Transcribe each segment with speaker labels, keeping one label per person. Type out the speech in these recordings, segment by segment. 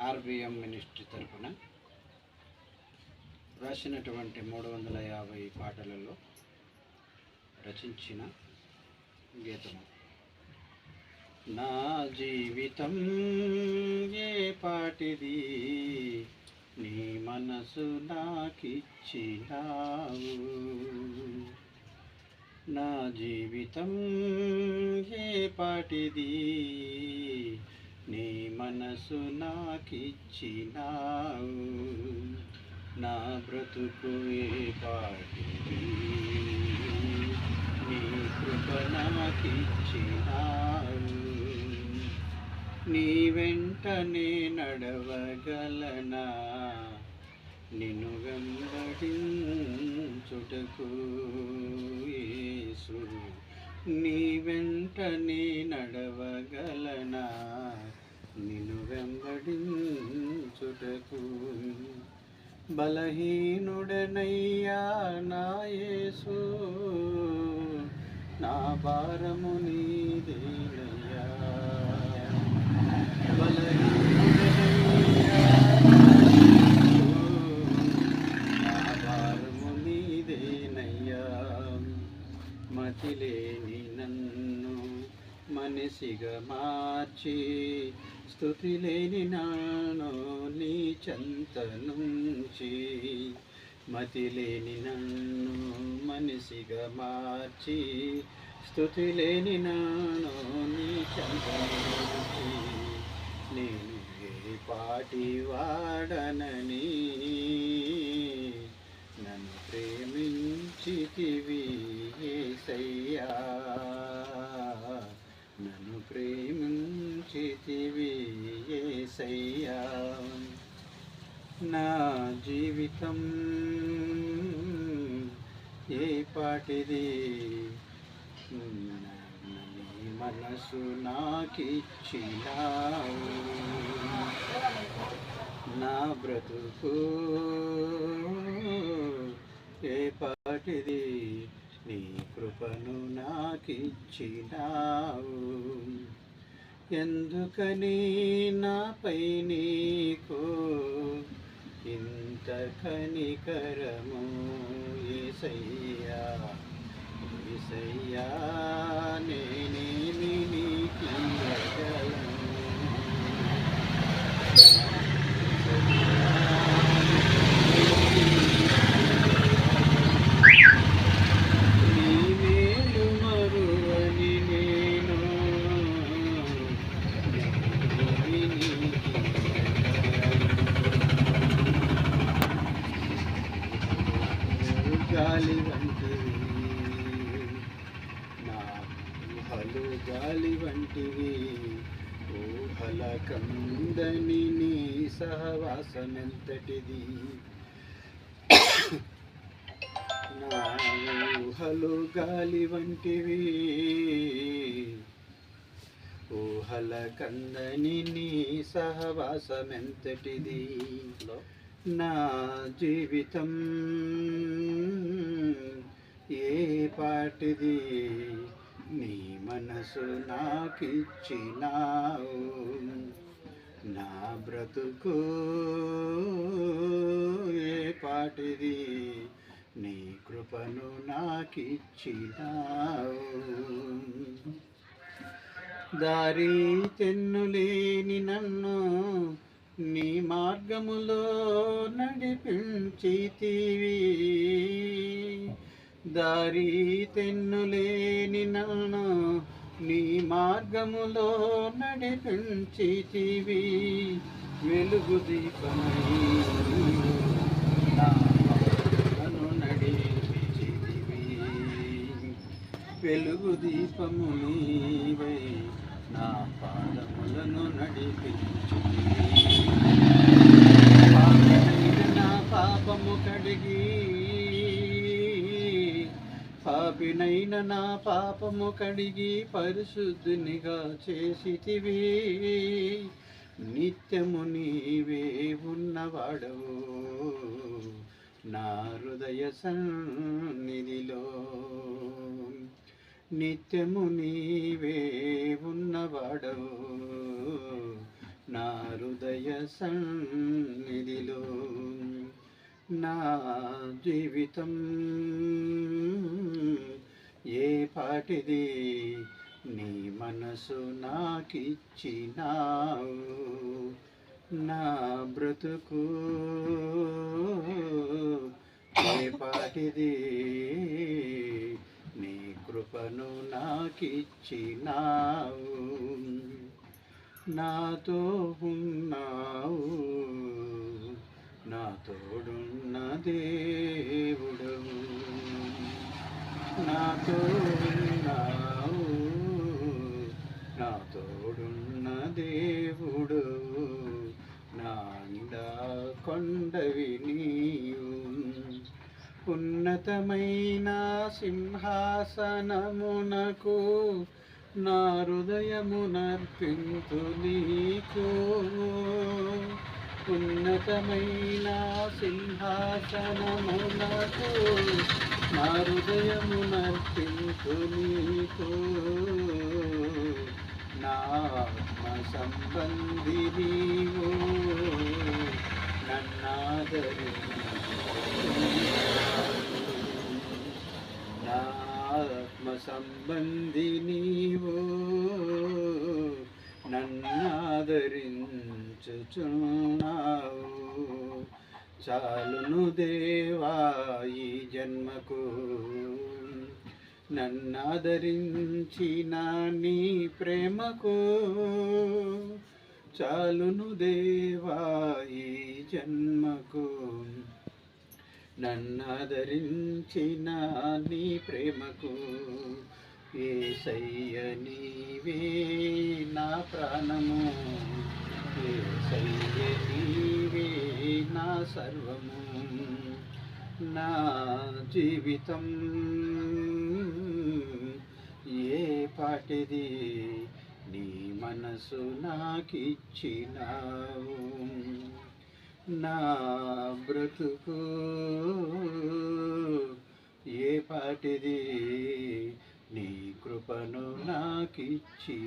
Speaker 1: RBM ministry తరఫున రాసినటువంటి మూడు వందల యాభై పాటలలో రచించిన గీతము. నా జీవితం ఏ పాటిది? నీ మనసు నాకిచ్చినావు. నా జీవితం ఏ పాటిది? మనసు నాకిచ్చినావు. నా బ్రతుకు ఏ పాటిది? నీ కృప నాకిచ్చినావు. నీ వెంటనే నడవగలనా? నిన్ను వెంబడించుటకు యేసు నీ వెంటనే నడ నిన్ను వెంబడించుటకు బలహీనుడనయ్యా నాయసు నా భారము నీదేనయ్యా. బలహీనుడనయ్యా నా భారము నీదేనయ్యా. మతిలేని నన్ను మనిషిగా మార్చి స్థుతి లేని నాను నీ చెంత నుంచి. మతి లేని నన్ను మనిషిగా మార్చి స్థుతి లేని నాను నీ చెంత నుంచి. నేను ఏ పాటి వాడనని నన్ను ప్రేమించితివి సయ్యా నన్ను ప్రేమించితివి ఏసయ్యా. నా జీవితం ఏ పాటిది? మనసు నాకిచ్చినావు. నా బ్రతుకు ఏ పాటిది? నీ కృపను నాకిచ్చినావు. ఎందుకని నాపై నీకు ఇంత కనికరము ఏసయ్యా? ఏసయ్యా నేనేమి నీకివ్వగలను నీ మేలు మరువని నేను నేనేమి నీకివ్వగలను. గాలి వంటివి నా ఊహలు గాలి వంటివి. ఊహల కందని నీ సహవాసమెంతటిది. నా ఊహలు గాలి వంటివి. ఊహల కందని నీ సహవాసమెంతటిది. నా జీవితం. ఏ పాటిది? నీ మనసు నాకిచ్చినావు. నా బ్రతుకు ఏ పాటిది? నీ కృపను నాకిచ్చినావు. దారి తెన్నులేని నన్ను మార్గములో నడిపించితివి దారి తెన్నులేని నన్ను నీ మార్గములో నడిపించితివి వెలుగు దీపమై నా నడిపించితివి వెలుగు దీపము నీవై నా పాదములను నడిపించి పాపినైన నా పాపము కడిగి పరిశుద్ధునిగా చేసితివి. నిత్యము నీవే ఉన్నవాడవు. నా హృదయ సన్నిధిలో నిత్యము నీవే ఉన్నవాడవు. నా హృదయ సన్నిధిలో నా జీవితం ఏ పాటిది? నీ మనసు నాకిచ్చినావు. నా బ్రతుకు ఏ పాటిది? నీ కృపను నాకిచ్చినావు. నాతో ఉన్నావు. నా తోడున్న దేవుడవు. నాతో ఉన్నావు నా తోడున్న దేవుడు నాండ కొండవి నీవు ఉన్నతమైన సింహాసనమునకు నా హృదయమునర్పింతు నీకు. ఉన్నతమైన సింహాసనమునకు నా హృదయమునర్పింతు నీకు నా ఆత్మ సంబంధి నీవు నన్నాదరి నా ఆత్మ సంబంధి నీవు నన్నాదరించుచున్నావు చాలును దేవా ఈ జన్మకు. నన్నాదరించిన నీ ప్రేమకు. చాలును దేవా ఈ జన్మకు. నన్నాదరించిన నీ ప్రేమకు. ఏసయ్య నీవే నా ప్రాణము. ఏసయ్య నీవే నా సర్వము నా జీవితం. ఏ పాటిది నీ మనసు నాకిచ్చినావు? నా బ్రతుకు ఏ పాటిది నీ కృపను నాకిచ్చినావు?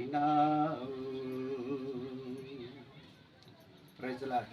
Speaker 1: ప్రజలా